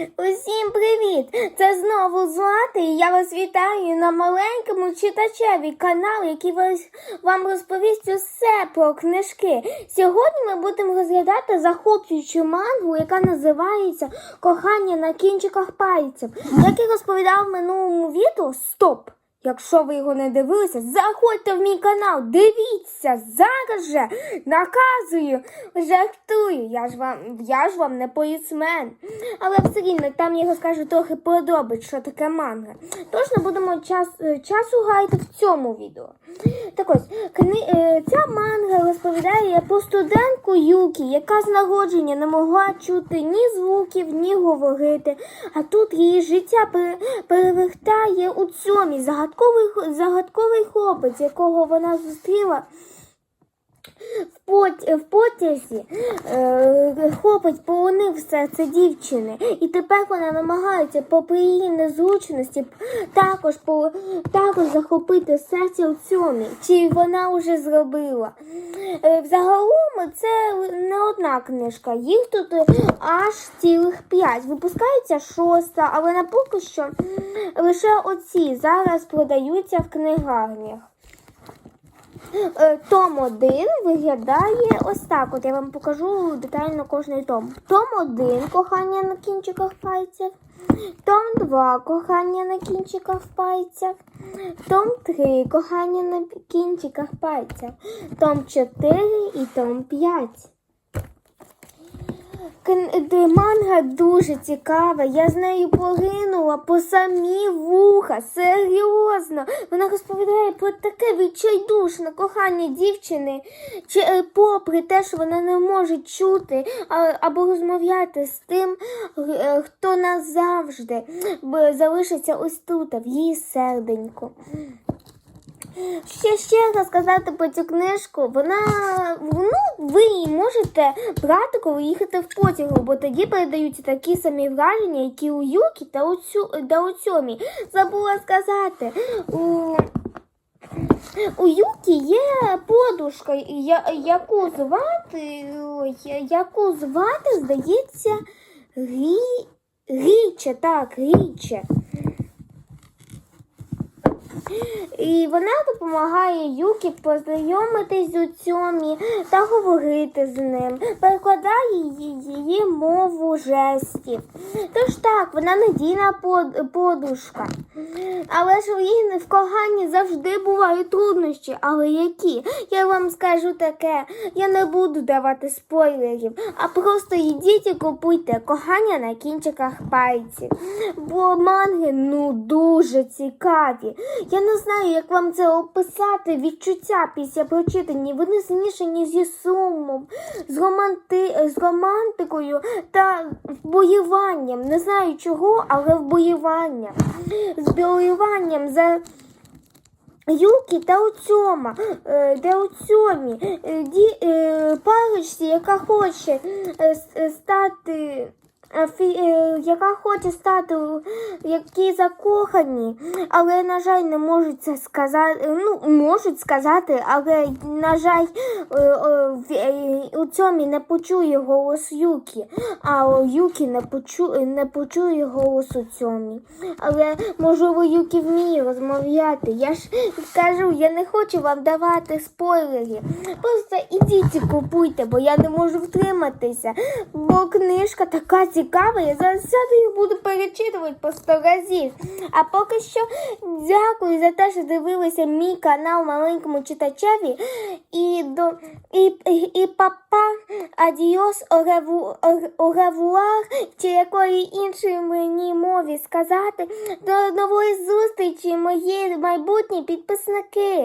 Усім привіт! Це знову Злата, і я вас вітаю на маленькому читачеві каналі, який вам розповість усе про книжки. Сьогодні ми будемо розглядати захоплюючу мангу, яка називається Кохання на кінчиках пальців. Як я розповідав в минулому відео, стоп! Якщо ви його не дивилися, заходьте в мій канал, дивіться зараз же наказую, жартую. Я ж вам, я ж вам не полісмен. Але все рівно там я розкажу трохи подробиць, що таке манга. Тож не будемо час, е, часу гаяти в цьому відео. Так ось, е, ця манга розповідає про студентку Юкі, яка з народження не могла чути ні звуків, ні говорити. А тут її життя перевертає у цьомі загадковий, загадковий хлопець, якого вона зустріла в, пот, в потязі е, хлопець полонив серце дівчини, і тепер вона намагається, попри її незручності, також, по, також захопити серце у цьому. Чи вона вже зробила? Е, Взагалом це не одна книжка, їх тут аж цілих п'ять. Випускається шоста, але на поки що лише оці зараз продаються в книгарнях. Е, Том 1 виглядає ось так. От я вам покажу детально кожний том. Том 1 кохання на кінчиках пальців. Том 2 кохання на кінчиках пальців. Том 3 кохання на кінчиках пальців. Том 4 і Том 5. Манга дуже цікава. Я з нею погинула по самі вуха. Серйозно. Вона розповідає про таке відчайдушне кохання дівчини, чи е, попри те, що вона не може чути або розмовляти з тим, е, хто назавжди залишиться ось тут, в її серденьку. Ще ще сказати про цю книжку, вона ну, ви її можете брати, коли їхати в потягу, бо тоді передаються такі самі враження, які у Юкі та у, цю, та у цьомі. Забула сказати. У, у Юкі є подушка, я- яку звати, яку звати, здається, Рі, Річе, так, Річе. І вона допомагає Юкі познайомитись з Уцьомі та говорити з ним, перекладає її, мову жестів. Тож так, вона надійна подушка. Але ж у її в коханні завжди бувають труднощі. Але які? Я вам скажу таке, я не буду давати спойлерів, а просто йдіть і купуйте кохання на кінчиках пальців. Бо манги ну дуже цікаві. Я не знаю, як вам це описати. Відчуття після прочитання. Вони змішані зі сумом, з, романти... з романтикою та вбоюванням. Не знаю чого, але вбоюванням. З вбоюванням за. Юкі та Уцьома, е, де Уцьомі, е, е, парочці, яка хоче стати. Е, е, Яка хоче стати, які закохані, але, на жаль, не можуть це сказати. Ну, можуть сказати, але, на жаль, е, у цьому не почує голос Юкі, а Юкі не, почу, не почує голос у цьому. Але, можливо, Юкі вміє розмовляти. Я ж кажу, я не хочу вам давати спойлерів. Просто ідіть і купуйте, бо я не можу втриматися. Бо книжка така цікава, я зараз і буду перечитувати по 100 разів. А поки що дякую за те, що дивилися мій канал маленькому читачеві. І до і, і, і папа, адіос, ореву, оревуар, чи якої іншої мені мові сказати. До нової зустрічі, мої майбутні підписники.